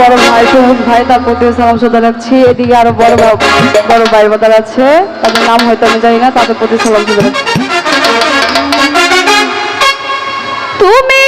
বড় ভাই সুমন ভাই তার প্রতি সালাম শ্রদ্ধা রাখছি। এদিকে আরও বড় বড় ভাই বোধার আছে। তাদের নাম হয়তো আমি জানি না, তাদের প্রতি সালাম শ্রদ্ধা রাখছি তুমি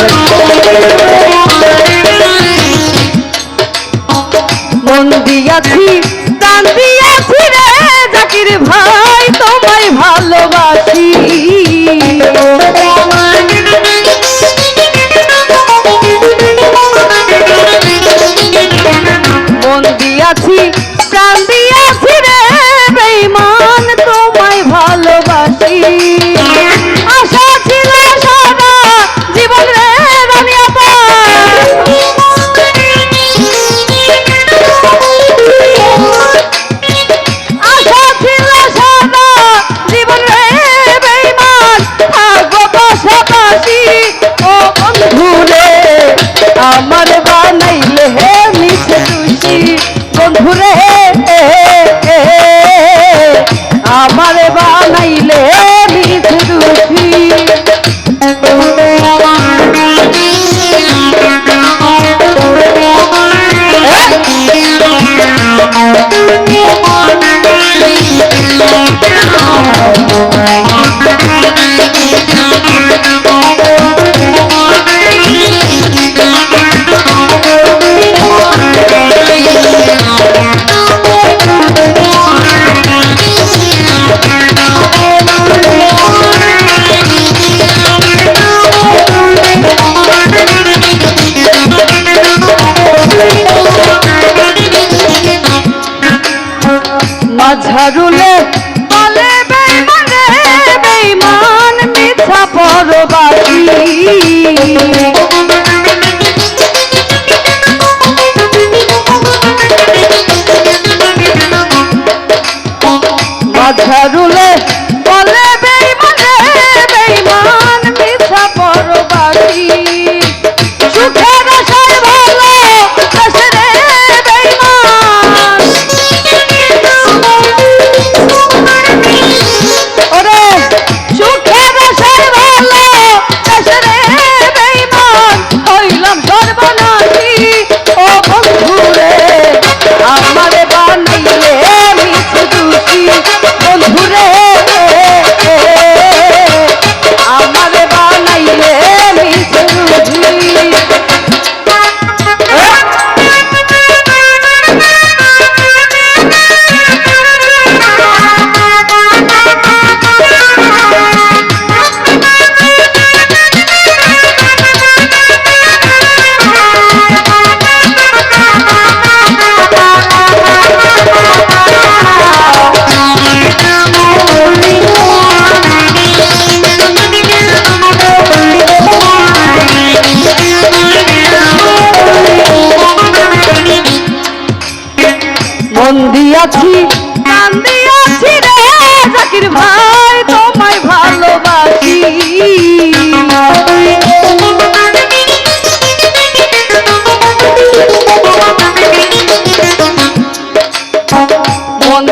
Thank you. Música মন দিয়াছি। কান দিয়াছি রে জাকির ভাই তোমায় ভালোবাসি। মন